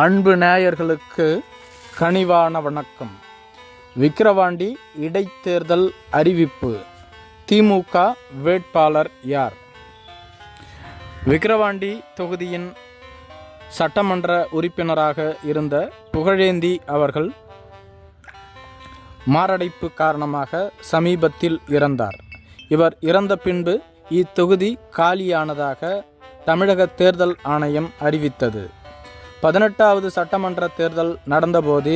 அன்பு நேயர்களுக்கு கனிவான வணக்கம். விக்கிரவாண்டி இடைத்தேர்தல் அறிவிப்பு. திமுக வேட்பாளர் யார்? விக்கிரவாண்டி தொகுதியின் சட்டமன்ற உறுப்பினராக இருந்த புகழேந்தி அவர்கள் மாரடைப்பு காரணமாக சமீபத்தில் இறந்தார். இவர் இறந்த பின்பு இத்தொகுதி காலியானதாக தமிழக தேர்தல் ஆணையம் அறிவித்தது. பதினெட்டாவது சட்டமன்ற தேர்தல் நடந்தபோது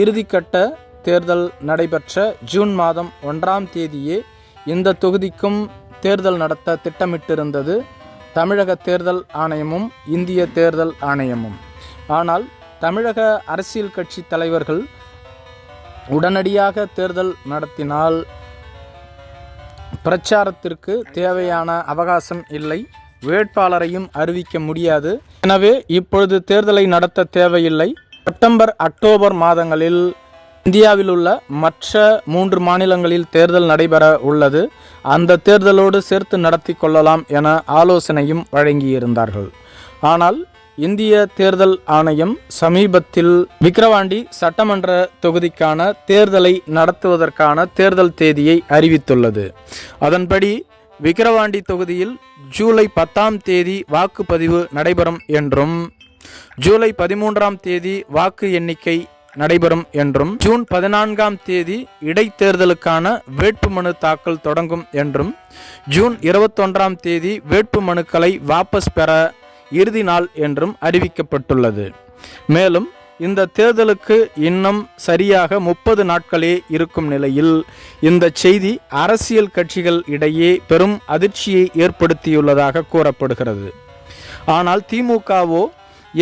இறுதிக்கட்ட தேர்தல் நடைபெற்ற ஜூன் மாதம் ஒன்றாம் தேதியே இந்த தொகுதிக்கும் தேர்தல் நடத்த திட்டமிட்டிருந்தது தமிழக தேர்தல் ஆணையமும் இந்திய தேர்தல் ஆணையமும். ஆனால் தமிழக அரசியல் கட்சி தலைவர்கள் உடனடியாக தேர்தல் நடத்தினால் பிரச்சாரத்திற்கு தேவையான அவகாசம் இல்லை. வேட்பாளரையும் அறிவிக்க முடியாது. எனவே இப்பொழுது தேர்தலை நடத்த தேவையில்லை. செப்டம்பர் அக்டோபர் மாதங்களில் இந்தியாவில் உள்ள மற்ற மூன்று மாநிலங்களில் தேர்தல் நடைபெற உள்ளது. அந்த தேர்தலோடு சேர்த்து நடத்தி கொள்ளலாம் என ஆலோசனையும் வழங்கியிருந்தார்கள். ஆனால் இந்திய தேர்தல் ஆணையம் சமீபத்தில் விக்கிரவாண்டி சட்டமன்ற தொகுதிக்கான தேர்தலை நடத்துவதற்கான தேர்தல் தேதியை அறிவித்துள்ளது. அதன்படி விக்கிரவாண்டி தொகுதியில் ஜூலை பத்தாம் தேதி வாக்குப்பதிவு நடைபெறும் என்றும் ஜூலை பதிமூன்றாம் தேதி வாக்கு எண்ணிக்கை நடைபெறும் என்றும் ஜூன் பதினான்காம் தேதி இடைத்தேர்தலுக்கான வேட்புமனு தாக்கல் தொடங்கும் என்றும் ஜூன் இருபத்தொன்றாம் தேதி வேட்புமனுக்களை வாபஸ் பெற இறுதி நாள் என்றும் அறிவிக்கப்பட்டுள்ளது. மேலும் இந்த தேர்தலுக்கு இன்னும் சரியாக முப்பது நாட்களே இருக்கும் நிலையில் இந்த செய்தி அரசியல் கட்சிகள் இடையே பெரும் அதிர்ச்சியை ஏற்படுத்தியுள்ளதாக கூறப்படுகிறது. ஆனால் திமுகவோ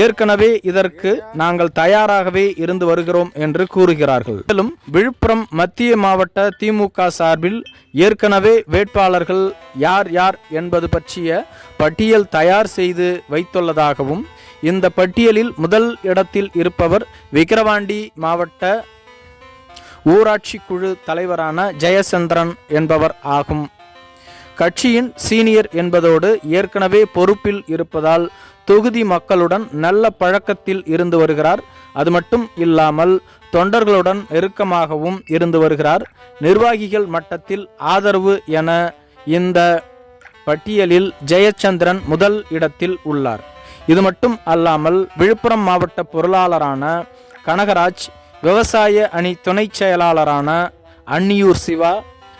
ஏற்கனவே இதற்கு நாங்கள் தயாராகவே இருந்து வருகிறோம் என்று கூறுகிறார்கள். மேலும் விழுப்புரம் மத்திய மாவட்ட திமுக சார்பில் ஏற்கனவே வேட்பாளர்கள் யார் யார் என்பது பற்றிய பட்டியல் தயார் செய்து வைத்துள்ளதாகவும் இந்த பட்டியலில் முதல் இடத்தில் இருப்பவர் விக்கிரவாண்டி மாவட்ட ஊராட்சி குழு தலைவரான ஜெயசந்திரன் என்பவர் ஆகும். கட்சியின் சீனியர் என்பதோடு ஏற்கனவே பொறுப்பில் இருப்பதால் தொகுதி மக்களுடன் நல்ல பழக்கத்தில் இருந்து வருகிறார். அது மட்டும் இல்லாமல் தொண்டர்களுடன் நெருக்கமாகவும் இருந்து வருகிறார். நிர்வாகிகள் மட்டத்தில் ஆதரவு என இந்த பட்டியலில் ஜெயச்சந்திரன் முதல் இடத்தில் உள்ளார். இது மட்டும் அல்லாமல் விழுப்புரம் மாவட்ட பொருளாளரான கனகராஜ் விவசாய அணி துணைச் செயலாளரான அன்னியூர் சிவா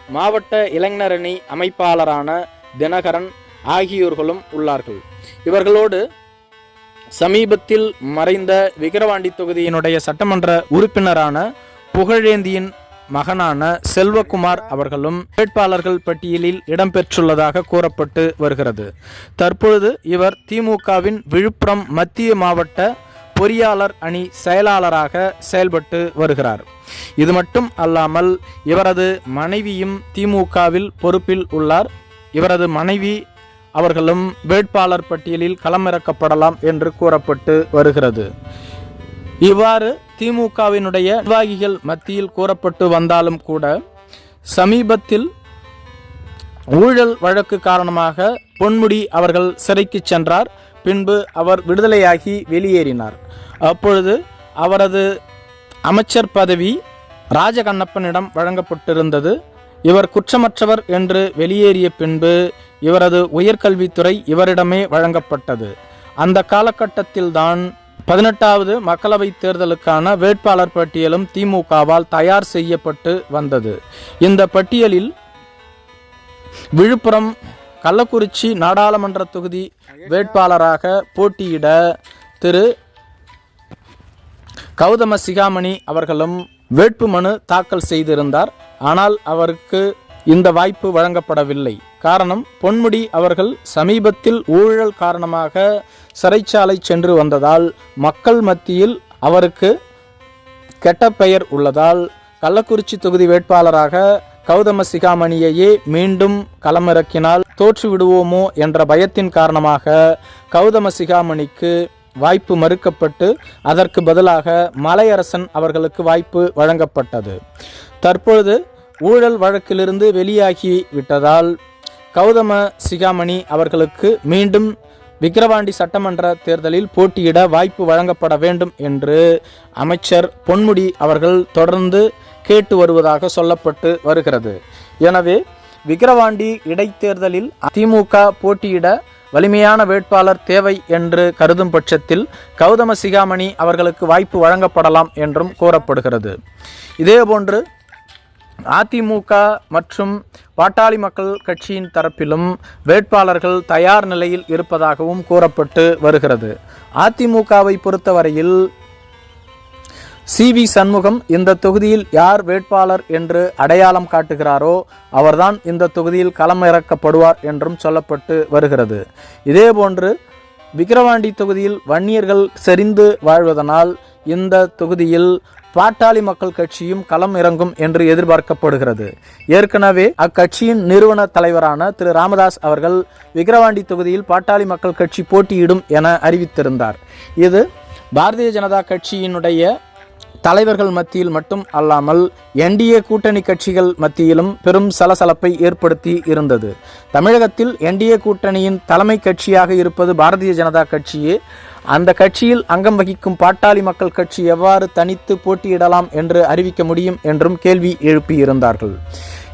மாவட்ட இளைஞரணி அமைப்பாளரான தினகரன் ஆகியோர்களும் உள்ளார்கள். இவர்களோடு சமீபத்தில் மறைந்த விக்கிரவாண்டி தொகுதியினுடைய சட்டமன்ற உறுப்பினரான புகழேந்தியின் மகனான செல்வகுமார் அவர்களும் வேட்பாளர்கள் பட்டியலில் இடம்பெற்றுள்ளதாக கூறப்பட்டு வருகிறது. தற்பொழுது இவர் திமுகவின் விழுப்புரம் மத்திய மாவட்ட பொறியாளர் அணி செயலாளராக செயல்பட்டு வருகிறார். இது மட்டும் அல்லாமல் இவரது மனைவியும் திமுகவில் பொறுப்பில் உள்ளார். இவரது மனைவி அவர்களும் வேட்பாளர் பட்டியலில் களமிறக்கப்படலாம் என்று கூறப்பட்டு வருகிறது. இவ்வாறு திமுகவினுடைய நிர்வாகிகள் மத்தியில் கூறப்பட்டு வந்தாலும் கூட சமீபத்தில் ஊழல் வழக்கு காரணமாக பொன்முடி அவர்கள் சிறைக்கு சென்றார். பின்பு அவர் விடுதலையாகி வெளியேறினார். அப்பொழுது அவரது அமைச்சர் பதவி ராஜகண்ணப்பனிடம் வழங்கப்பட்டிருந்தது. இவர் குற்றமற்றவர் என்று வெளியேறிய பின்பு இவரது உயர்கல்வித்துறை இவரிடமே வழங்கப்பட்டது. அந்த காலகட்டத்தில்தான் பதினெட்டாவது மக்களவைத் தேர்தலுக்கான வேட்பாளர் பட்டியலும் திமுகவால் தயார் செய்யப்பட்டு வந்தது. இந்த பட்டியலில் விழுப்புரம் கள்ளக்குறிச்சி நாடாளுமன்ற தொகுதி வேட்பாளராக போட்டியிட திரு. கௌதம சிகாமணி அவர்களும் வேட்புமனு தாக்கல் செய்திருந்தார். ஆனால் அவருக்கு இந்த வாய்ப்பு வழங்கப்படவில்லை. காரணம் பொன்முடி அவர்கள் சமீபத்தில் ஊழல் காரணமாக சிறைச்சாலை சென்று வந்ததால் மக்கள் மத்தியில் அவருக்கு கெட்ட பெயர் உள்ளதால் கள்ளக்குறிச்சி தொகுதி வேட்பாளராக கௌதம சிகாமணியையே மீண்டும் களமிறக்கினால் தோற்று விடுவோமோ என்ற பயத்தின் காரணமாக கௌதம சிகாமணிக்கு வாய்ப்பு மறுக்கப்பட்டு அதற்கு பதிலாக மலையரசன் அவர்களுக்கு வாய்ப்பு வழங்கப்பட்டது. தற்பொழுது ஊழல் வழக்கிலிருந்து வெளியாகி விட்டதால் கௌதம சிகாமணி அவர்களுக்கு மீண்டும் விக்கிரவாண்டி சட்டமன்ற தேர்தலில் போட்டியிட வாய்ப்பு வழங்கப்பட வேண்டும் என்று அமைச்சர் பொன்முடி அவர்கள் தொடர்ந்து கேட்டு வருவதாக சொல்லப்பட்டு வருகிறது. எனவே விக்கிரவாண்டி இடைத்தேர்தலில் திமுக போட்டியிட வலிமையான வேட்பாளர் தேவை என்று கருதும் பட்சத்தில் கௌதம சிகாமணி அவர்களுக்கு வாய்ப்பு வழங்கப்படலாம் என்றும் கூறப்படுகிறது. இதேபோன்று அதிமுக மற்றும் பாட்டாளி மக்கள் கட்சியின் தரப்பிலும் வேட்பாளர்கள் தயார் நிலையில் இருப்பதாகவும் கூறப்பட்டு வருகிறது. அதிமுகவை பொறுத்தவரையில் சி வி சண்முகம் இந்த தொகுதியில் யார் வேட்பாளர் என்று அடையாளம் காட்டுகிறாரோ அவர்தான் இந்த தொகுதியில் களமிறக்கப்படுவார் என்றும் சொல்லப்பட்டு வருகிறது. இதேபோன்று விக்கிரவாண்டி தொகுதியில் வன்னியர்கள் செறிந்து வாழ்வதனால் இந்த தொகுதியில் பாட்டாளி மக்கள் கட்சியும் களம் இறங்கும் என்று எதிர்பார்க்கப்படுகிறது. ஏற்கனவே அக்கட்சியின் நிறுவன தலைவரான திரு ராமதாஸ் அவர்கள் விக்கிரவாண்டி தொகுதியில் பாட்டாளி மக்கள் கட்சி போட்டியிடும் என அறிவித்திருந்தார். இது பாரதிய ஜனதா கட்சியினுடைய தலைவர்கள் மத்தியில் மட்டும் அல்லாமல் என்டிஏ கூட்டணி கட்சிகள் மத்தியிலும் பெரும் சலசலப்பை ஏற்படுத்தி இருந்தது. தமிழகத்தில் என்டிஏ கூட்டணியின் தலைமை கட்சியாக இருப்பது பாரதிய ஜனதா கட்சியே. அந்த கட்சியில் அங்கம் வகிக்கும் பாட்டாளி மக்கள் கட்சி எவ்வாறு தனித்து போட்டியிடலாம் என்று அறிவிக்க முடியும் என்றும் கேள்வி எழுப்பியிருந்தார்கள்.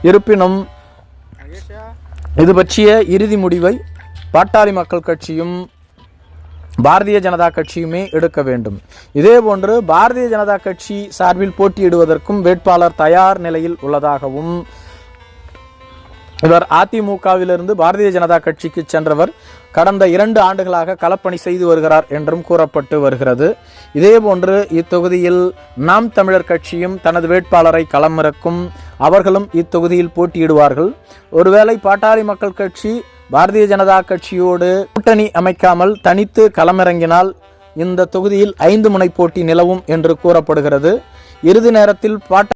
இருப்பினும் இது பற்றிய இறுதி முடிவை பாட்டாளி மக்கள் கட்சியும் பாரதிய ஜனதா கட்சியுமே எடுக்க வேண்டும். இதேபோன்று பாரதிய ஜனதா கட்சி சார்பில் போட்டியிடுவதற்கும் வேட்பாளர் தயார் நிலையில் உள்ளதாகவும் இவர் அதிமுகவிலிருந்து பாரதிய ஜனதா கட்சிக்கு சென்றவர் கடந்த இரண்டு ஆண்டுகளாக களப்பணி செய்து வருகிறார் என்றும் கூறப்பட்டு வருகிறது. இதேபோன்று இத்தொகுதியில் நாம் தமிழர் கட்சியும் தனது வேட்பாளரை களமிறக்கும் அவர்களும் இத்தொகுதியில் போட்டியிடுவார்கள். ஒருவேளை பாட்டாளி மக்கள் கட்சி பாரதிய ஜனதா கட்சியோடு கூட்டணி அமைக்காமல் தனித்து களமிறங்கினால் இந்த தொகுதியில் ஐந்து முனை போட்டி நிலவும் என்று கூறப்படுகிறது. இறுதி நேரத்தில் பாட்ட